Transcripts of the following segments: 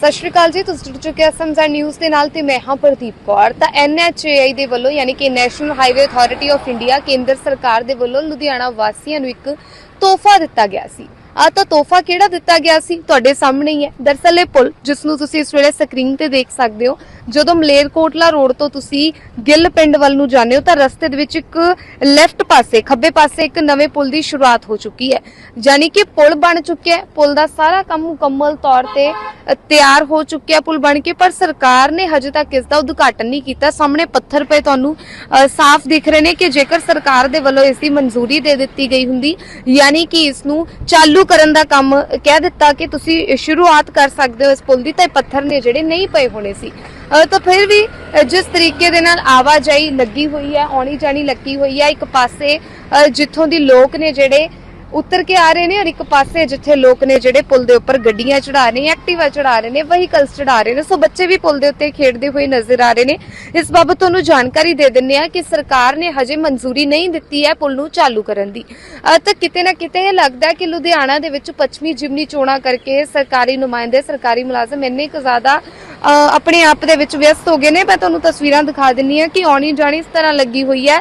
ਸਤਿ ਸ਼੍ਰੀ ਅਕਾਲ ਜੀ, ਤੁਸੀਂ ਜੁੜ ਚੁੱਕੇ ਹੋ ਐਸਐਮਜ਼ੈਡ ਨਿਊਜ਼ ਦੇ ਨਾਲ ਤੇ ਮੈਂ ਹਾਂ ਪ੍ਰਦੀਪ ਕੌਰ। ਤਾਂ ਐਨਐਚਏਆਈ ਦੇ ਵੱਲੋਂ ਯਾਨੀ ਕਿ national highway authority of India ਕੇਂਦਰ ਸਰਕਾਰ ਦੇ ਵੱਲੋਂ ਲੁਧਿਆਣਾ ਵਾਸੀਆਂ ਨੂੰ ਇੱਕ ਤੋਹਫਾ ਦਿੱਤਾ ਗਿਆ ਸੀ। ਆ ਤਾਂ ਤੋਹਫਾ ਕਿਹੜਾ ਦਿੱਤਾ ਗਿਆ ਸੀ? ਤੁਹਾਡੇ ਸਾਹਮਣੇ ਹੀ ਹੈ। ਦਰਸਲ ਇਹ ਪੁਲ ਜਿਸ ਨੂੰ ਤੁਸੀਂ ਇਸ ਵੇਲੇ ਸਕਰੀਨ ਤੇ ਦੇਖ ਸਕਦੇ ਹੋ ਜਦੋਂ ਮਲੇਰਕੋਟਲਾ ਰੋਡ ਤੋਂ ਤੁਸੀਂ ਗਿੱਲ ਪਿੰਡ ਵੱਲ ਨੂੰ ਜਾਂਦੇ ਹੋ ਤਾਂ ਰਸਤੇ ਦੇ ਵਿੱਚ ਇੱਕ ਲੈਫਟ ਪਾਸੇ, ਖੱਬੇ ਪਾਸੇ ਇੱਕ ਨਵੇਂ ਪੁਲ ਦੀ ਸ਼ੁਰੂਆਤ ਹੋ ਚੁੱਕੀ ਹੈ। ਯਾਨੀ ਕਿ ਪੁਲ ਬਣ ਚੁੱਕਿਆ ਹੈ। ਪੁਲ ਦਾ ਸਾਰਾ ਕੰਮ ਮੁਕੰਮਲ ਤੌਰ ਤੇ ਤਿਆਰ ਹੋ ਚੁੱਕਿਆ ਪੁਲ ਬਣ ਕੇ, ਪਰ ਸਰਕਾਰ ਨੇ ਹਜੇ ਤੱਕ ਇਸ ਦਾ ਉਦਘਾਟਨ ਨਹੀਂ ਕੀਤਾ। ਸਾਹਮਣੇ ਪੱਥਰ ਪਏ ਤੁਹਾਨੂੰ ਸਾਫ਼ ਦਿਖ ਰਹੇ ਨੇ ਕਿ ਜੇਕਰ ਸਰਕਾਰ ਦੇ ਵੱਲੋਂ ਇਸ ਦੀ ਮਨਜ਼ੂਰੀ ਦੇ ਦਿੱਤੀ ਗਈ ਹੁੰਦੀ, ਯਾਨੀ ਕਿ ਇਸ ਨੂੰ ਚਾਲੂ ਕਰਨ ਦਾ ਕੰਮ ਕਹਿ ਦਿੱਤਾ ਕਿ ਤੁਸੀਂ ਸ਼ੁਰੂਆਤ ਕਰ ਸਕਦੇ ਹੋ ਇਸ ਪੁਲ ਦੀ, ਤਾਂ ਇਹ ਪੱਥਰ ਨੇ ਜਿਹੜੇ ਨਹੀਂ ਪਏ ਹੋਣੇ ਸੀ। ਤਾਂ ਫਿਰ ਵੀ ਜਿਸ ਤਰੀਕੇ ਦੇ ਨਾਲ ਆਵਾਜਾਈ ਲੱਗੀ ਹੋਈ ਹੈ ਆਉਣੀ ਜਾਣੀ ਲੱਗੀ ਹੋਈ ਹੈ ਇੱਕ ਪਾਸੇ ਅ, ਜਿੱਥੋਂ ਦੀ ਲੋਕ ਨੇ ਜਿਹੜੇ ਉਤਰ ਕੇ ਆ ਰਹੇ ਨੇ ਔਰ ਇੱਕ ਪਾਸੇ ਜਿੱਥੇ ਲੋਕ ਨੇ ਜਿਹੜੇ ਪੁਲ ਦੇ ਉੱਪਰ ਗੱਡੀਆਂ ਚੜਾ ਰਹੇ ਨੇ ਐਕਟਿਵਾ ਚੜਾ ਰਹੇ ਨੇ ਵਹੀਕਲਸ ਚੜਾ ਰਹੇ ਨੇ ਸੋ ਬੱਚੇ ਵੀ ਪੁਲ ਦੇ ਉੱਤੇ ਖੇਡਦੇ ਹੋਏ ਨਜ਼ਰ ਆ ਰਹੇ ਨੇ। ਇਸ ਬਾਬਤ ਤੁਹਾਨੂੰ ਜਾਣਕਾਰੀ ਦੇ ਦਿੰਨੇ ਆ ਕਿ ਸਰਕਾਰ ਨੇ ਹਜੇ ਮਨਜ਼ੂਰੀ ਨਹੀਂ ਦਿੱਤੀ ਹੈ ਪੁਲ ਨੂੰ ਚਾਲੂ ਕਰਨ ਦੀ। ਅ, ਤਾਂ ਕਿਤੇ ਨਾ ਕਿਤੇ ਇਹ ਲੱਗਦਾ ਕਿ ਲੁਧਿਆਣਾ ਦੇ ਵਿੱਚ ਪੱਛਮੀ ਜਿਮਨੀ ਚੋਣਾਂ ਕਰਕੇ ਸਰਕਾਰੀ ਨੁਮਾਇੰਦੇ ਸਰਕਾਰੀ ਮੁਲਾਜ਼ਮ ਇੰਨੇ ਕੁ ਜ਼ਿਆਦਾ ਆਪਣੇ ਆਪ ਦੇ ਵਿੱਚ ਵਿਅਸਤ ਹੋ ਗਏ ਨੇ। ਮੈਂ ਤੁਹਾਨੂੰ ਤਸਵੀਰਾਂ ਦਿਖਾ ਦਿੰਨੀ ਆ ਕਿ ਆਉਣੀ ਜਾਣੀ ਇਸ ਤਰ੍ਹਾਂ ਲੱਗੀ ਹੋਈ ਹੈ।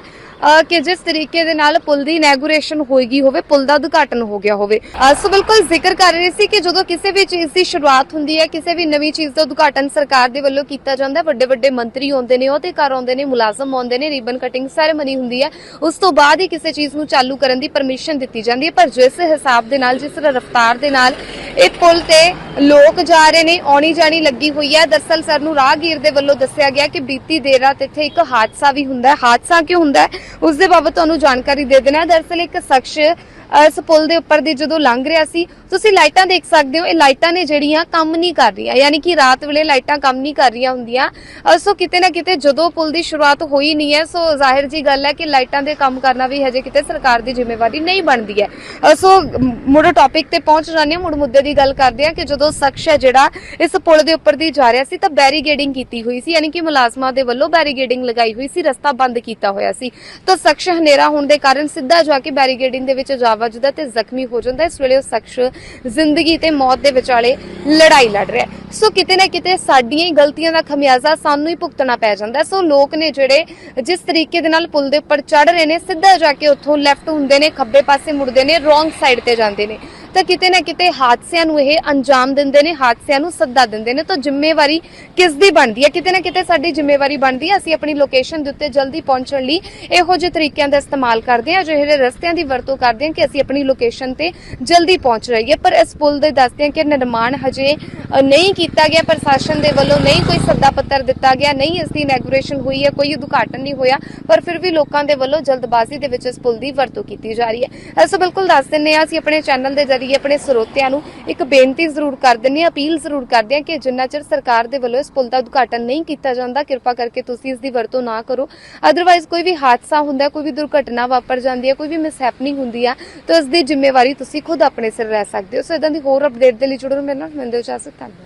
ਕਿ ਜਿਸ ਤਰੀਕੇ ਦੇ ਨਾਲ ਪੁਲ ਦੀ ਇਨੈਗੂਰੇਸ਼ਨ ਹੋਏਗੀ ਹੋਵੇ, ਪੁਲ ਦਾ ਉਦਘਾਟਨ ਹੋ ਗਿਆ ਹੋਵੇ। ਸੋ ਬਿਲਕੁਲ ਜ਼ਿਕਰ ਕਰ ਰਹੇ ਸੀ ਕਿ ਜਦੋਂ ਕਿਸੇ ਵੀ ਚੀਜ਼ ਦੀ ਸ਼ੁਰੂਆਤ ਹੁੰਦੀ ਹੈ, ਕਿਸੇ ਵੀ ਨਵੀਂ ਚੀਜ਼ ਦਾ ਉਦਘਾਟਨ ਸਰਕਾਰ ਦੇ ਵੱਲੋਂ ਕੀਤਾ ਜਾਂਦਾ ਵੱਡੇ ਵੱਡੇ ਮੰਤਰੀ ਆਉਂਦੇ ਨੇ, ਅਹੁਦੇਕਾਰ ਆਉਂਦੇ ਨੇ, ਮੁਲਾਜ਼ਮ ਆਉਂਦੇ ਨੇ ਰਿਬਨ ਕਟਿੰਗ ਸੈਰੇਮਨੀ ਹੁੰਦੀ ਹੈ, ਉਸ ਤੋਂ ਬਾਅਦ ਹੀ ਕਿਸੇ ਚੀਜ਼ ਨੂੰ ਚਾਲੂ ਕਰਨ ਦੀ ਪਰਮਿਸ਼ਨ ਦਿੱਤੀ ਜਾਂਦੀ ਹੈ। ਪਰ ਜਿਸ ਹਿਸਾਬ ਦੇ ਨਾਲ, ਜਿਸ ਰਫ਼ਤਾਰ ਦੇ ਨਾਲ ਇਹ ਪੁਲ ਤੇ ਲੋਕ ਜਾ ਰਹੇ ਨੇ, ਆਉਣੀ ਜਾਣੀ ਲੱਗੀ ਹੋਈ ਹੈ। ਦਰਸਲ ਸਰ ਨੂੰ ਰਾਹਗੀਰ ਦੇ ਵੱਲੋਂ ਦੱਸਿਆ ਗਿਆ ਕਿ ਬੀਤੀ ਦੇਰ ਰਾਤ ਇੱਥੇ ਇੱਕ ਹਾਦਸਾ ਵੀ ਹੁੰਦਾ ਹੈ। ਹਾਦਸਾ ਕਿਉਂ ਹੁੰਦਾ ਹੈ? ਉਸ ਦੇ ਬਾਬਤ ਤੁਹਾਨੂੰ ਜਾਣਕਾਰੀ ਦੇ ਦੇਣਾ ਹੈ। ਦਰਸਲ ਇੱਕ ਸ਼ਖਸ ਇਸ ਪੁਲ ਦੇ ਉੱਪਰ ਦੀ ਜਦੋਂ ਲੰਘ ਰਿਹਾ ਸੀ, ਤੁਸੀਂ ਲਾਈਟਾਂ ਦੇਖ ਸਕਦੇ ਹੋ, ਇਹ ਲਾਈਟਾਂ ਨੇ ਜਿਹੜੀਆਂ ਕੰਮ ਨਹੀਂ ਕਰ ਰਹੀਆਂ। ਯਾਨੀ ਕਿ ਰਾਤ ਵੇਲੇ ਲਾਈਟਾਂ ਕੰਮ ਨਹੀਂ ਕਰ ਰਹੀਆਂ ਹੁੰਦੀਆਂ। ਸੋ ਕਿਤੇ ਨਾ ਕਿਤੇ ਜਦੋਂ ਪੁਲ ਦੀ ਸ਼ੁਰੂਆਤ ਹੋਈ ਨਹੀਂ ਹੈ, ਸੋ ਜ਼ਾਹਿਰ ਜੀ ਗੱਲ ਹੈ ਕਿ ਲਾਈਟਾਂ ਦੇ ਕੰਮ ਕਰਨਾ ਵੀ ਹਜੇ ਕਿਤੇ ਸਰਕਾਰ ਦੀ ਜ਼ਿੰਮੇਵਾਰੀ ਨਹੀਂ ਬਣਦੀ ਹੈ। ਸੋ ਮੁੜ ਟੌਪਿਕ ਤੇ ਪਹੁੰਚ ਜਾਂਦੇ ਹਾਂ, ਮੁੜ ਮੁੱਦੇ ਦੀ ਗੱਲ ਕਰਦੇ ਹਾਂ ਕਿ ਜਦੋਂ ਸ਼ਖਸ ਹੈ ਜਿਹੜਾ ਇਸ ਪੁਲ ਦੇ ਉੱਪਰ ਦੀ ਜਾ ਰਿਹਾ ਸੀ, ਤਾਂ ਬੈਰੀਗੇਡਿੰਗ ਕੀਤੀ ਹੋਈ ਸੀ। ਯਾਨੀ ਕਿ ਮੁਲਾਜ਼ਮਾਂ ਦੇ ਵੱਲੋਂ ਬੈਰੀਗੇਡਿੰਗ ਲਗਾਈ ਹੋਈ ਸੀ, ਰਸਤਾ ਬੰਦ ਕੀਤਾ ਹੋਇਆ ਸੀ। ਤਾਂ ਸ਼ਖਸ ਹਨੇਰਾ ਹੋਣ ਦੇ ਕਾਰਨ ਸਿੱਧਾ ਜਾ ਕੇ ਬੈਰੀਗੇਡਿੰਗ ਦੇ ਵਿੱਚ ਜਾ ਵੱਜਦਾ ਤੇ ਜ਼ਖਮੀ ਹੋ ਜਾਂਦਾ ਇਸ ਵੇਲੇ ਉਹ ਸ਼ਖਸ ਜ਼ਿੰਦਗੀ ਤੇ ਮੌਤ ਦੇ ਵਿਚਾਲੇ ਲੜਾਈ ਲੜ ਰਿਹਾ ਸੋ ਕਿਤੇ ਨਾ ਕਿਤੇ ਸਾਡੀਆਂ ਹੀ ਗਲਤੀਆਂ ਦਾ ਖਮਿਆਜ਼ਾ ਸਾਨੂੰ ਹੀ ਭੁਗਤਣਾ ਪੈ ਜਾਂਦਾ ਸੋ ਲੋਕ ਨੇ ਜਿਹੜੇ ਜਿਸ ਤਰੀਕੇ ਦੇ ਨਾਲ ਪੁਲ ਦੇ ਉੱਪਰ ਚੜ ਰਹੇ ਨੇ, ਸਿੱਧਾ ਜਾ ਕੇ ਉੱਥੋਂ ਲੈਫਟ ਹੁੰਦੇ ਨੇ, ਖੱਬੇ ਪਾਸੇ ਮੁੜਦੇ ਨੇ ਰੋਂਗ ਸਾਈਡ ਤੇ ਜਾਂਦੇ ਨੇ। ਤਾਂ ਕਿਤੇ ਨਾ ਕਿਤੇ ਹਾਦਸਿਆਂ ਨੂੰ ਇਹ ਅੰਜਾਮ ਦਿੰਦੇ ਨੇ, ਹਾਦਸਿਆਂ ਨੂੰ ਸੱਦਾ ਦਿੰਦੇ ਨੇ। ਤਾਂ ਜ਼ਿੰਮੇਵਾਰੀ ਕਿਸ ਦੀ ਬਣਦੀ ਹੈ? ਕਿਤੇ ਨਾ ਕਿਤੇ ਸਾਡੀ ਜ਼ਿੰਮੇਵਾਰੀ ਬਣਦੀ ਹੈ। ਅਸੀਂ ਆਪਣੀ ਲੋਕੇਸ਼ਨ ਦੇ ਉੱਤੇ ਜਲਦੀ ਪਹੁੰਚਣ ਲਈ ਇਹੋ ਜਿਹੇ ਤਰੀਕਿਆਂ ਦਾ ਇਸਤੇਮਾਲ ਕਰਦੇ ਹਾਂ। ਜਿਹੜੇ ਰਸਤਿਆਂ ਦੀ ਵਰਤੋਂ ਕਰਦੇ ਹਾਂ ਕਿ ਅਸੀਂ ਆਪਣੀ ਲੋਕੇਸ਼ਨ ਤੇ ਜਲਦੀ ਪਹੁੰਚ ਜਾਈਏ। ਪਰ ਇਸ ਪੁਲ ਦੇ ਦੱਸਦੇ ਹਾਂ ਕਿ ਨਿਰਮਾਣ ਹਜੇ ਨਹੀਂ ਕੀਤਾ ਗਿਆ। ਪ੍ਰਸ਼ਾਸਨ ਦੇ ਵੱਲੋਂ ਨਹੀਂ ਕੋਈ ਸੱਦਾ ਪੱਤਰ ਦਿੱਤਾ ਗਿਆ। ਨਹੀਂ ਇਸ ਦੀ ਇਨੈਗੂਰੇਸ਼ਨ ਹੋਈ ਹੈ। ਕੋਈ ਉਦਘਾਟਨ ਨਹੀਂ ਹੋਇਆ। ਪਰ ਫਿਰ ਵੀ ਲੋਕਾਂ ਦੇ ਵੱਲੋਂ ਜਲਦਬਾਜ਼ੀ ਦੇ ਵਿੱਚ ਇਸ ਪੁਲ ਦੀ ਵਰਤੋਂ ਕੀਤੀ ਜਾ ਰਹੀ ਹੈ। ਅਸੋ ਬਿਲਕੁਲ ਦੱਸ ਦਿੰਨੇ ਆ ਅਸੀਂ ਆਪਣੇ ਚੈਨਲ ਦੇ ਜ਼ਰੀਏ ਆਪਣੇ ਸਰੋਤਿਆਂ ਨੂੰ ਇੱਕ ਬੇਨਤੀ ਜ਼ਰੂਰ ਕਰ ਦਿੰਨੇ ਆ ਅਪੀਲ ਜ਼ਰੂਰ ਕਰਦੇ ਆ ਕਿ ਜਿੰਨਾ ਚਿਰ ਸਰਕਾਰ ਦੇ ਵੱਲੋਂ ਇਸ ਪੁਲ ਦਾ ਉਦਘਾਟਨ ਨਹੀਂ ਕੀਤਾ ਜਾਂਦਾ, ਕਿਰਪਾ ਕਰਕੇ ਤੁਸੀਂ ਇਸ ਦੀ ਵਰਤੋਂ ਨਾ ਕਰੋ। ਅਦਰਵਾਈਜ਼ ਕੋਈ ਵੀ ਹਾਦਸਾ ਹੁੰਦਾ, ਕੋਈ ਵੀ ਦੁਰਘਟਨਾ ਵਾਪਰ ਜਾਂਦੀ ਹੈ, ਕੋਈ ਵੀ ਮਿਸਹੈਪਨਿੰਗ ਹੁੰਦੀ ਆ, ਤਾਂ ਇਸ ਦੀ ਜ਼ਿੰਮੇਵਾਰੀ ਤੁਸੀਂ ਖੁਦ ਆਪਣੇ ਸਿਰ ਲੈ ਸਕਦੇ ਹੋ। ਸੋ ਇਦਾਂ ਦੀ ਹੋਰ ਅਪਡੇਟ ਦੇ ਲਈ ਜੁੜੋ ਮੇਰੇ ਨਾਲ ਮਿਲਦੇ ਹੋ ਇਜਾਜ਼ਤ ਧੰਨਵਾਦ।